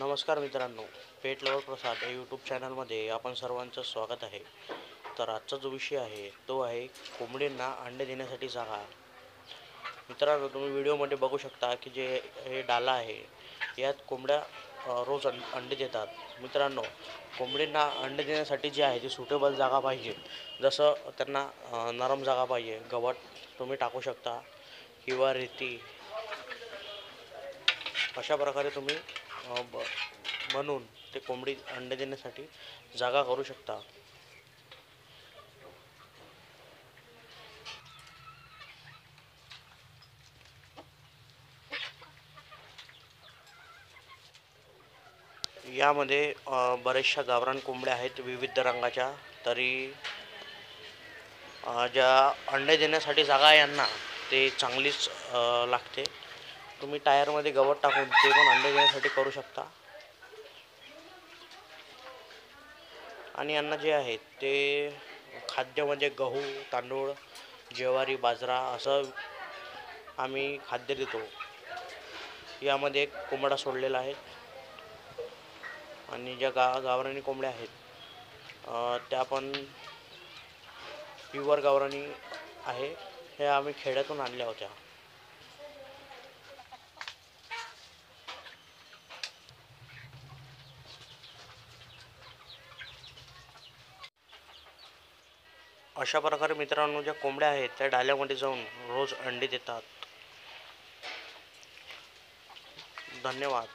नमस्कार मित्रांनो पेट लवर प्रसाद या यूट्यूब चॅनलमध्ये आपण सर्वांचं स्वागत आहे. तर आजचा जो विषय आहे तो आहे कोंबडींना अंडे देण्यासाठी जागा मित्रांनो तुम्ही व्हिडिओमध्ये बघू शकता की जे हे डाला आहे यात कोंबड्या रोज अं अंडे देतात. मित्रांनो कोंबडींना अंडे देण्यासाठी जे आहे ती सुटेबल जागा पाहिजे. जसं त्यांना नरम जागा पाहिजे. गवत तुम्ही टाकू शकता किंवा रेती अशा प्रकारे तुम्ही ब बनवून ते कोंबडी अंडे देण्यासाठी जागा करू शकता. यामध्ये बऱ्याचशा गावरान कोंबड्या आहेत विविध रंगाच्या तरी ज्या अंडे देण्यासाठी जागा यांना ते चांगलीच लागते. तुम्ही टायरमध्ये गवत टाकून ते पण अंडे देण्यासाठी करू शकता. आणि यांना जे आहे ते खाद्य म्हणजे गहू तांदूळ ज्वारी बाजरा असं आम्ही खाद्य देतो. यामध्ये एक कोंबडा सोडलेला आहे. आणि ज्या गा गावरानी कोंबड्या आहेत त्या पण प्युअर गावरानी आहे. हे आम्ही खेड्यातून आणल्या होत्या. अशा प्रकारे मित्रांनो ज्या कोंबड्या आहेत त्या डाल्यामध्ये जाऊन रोज अंडी देतात. धन्यवाद.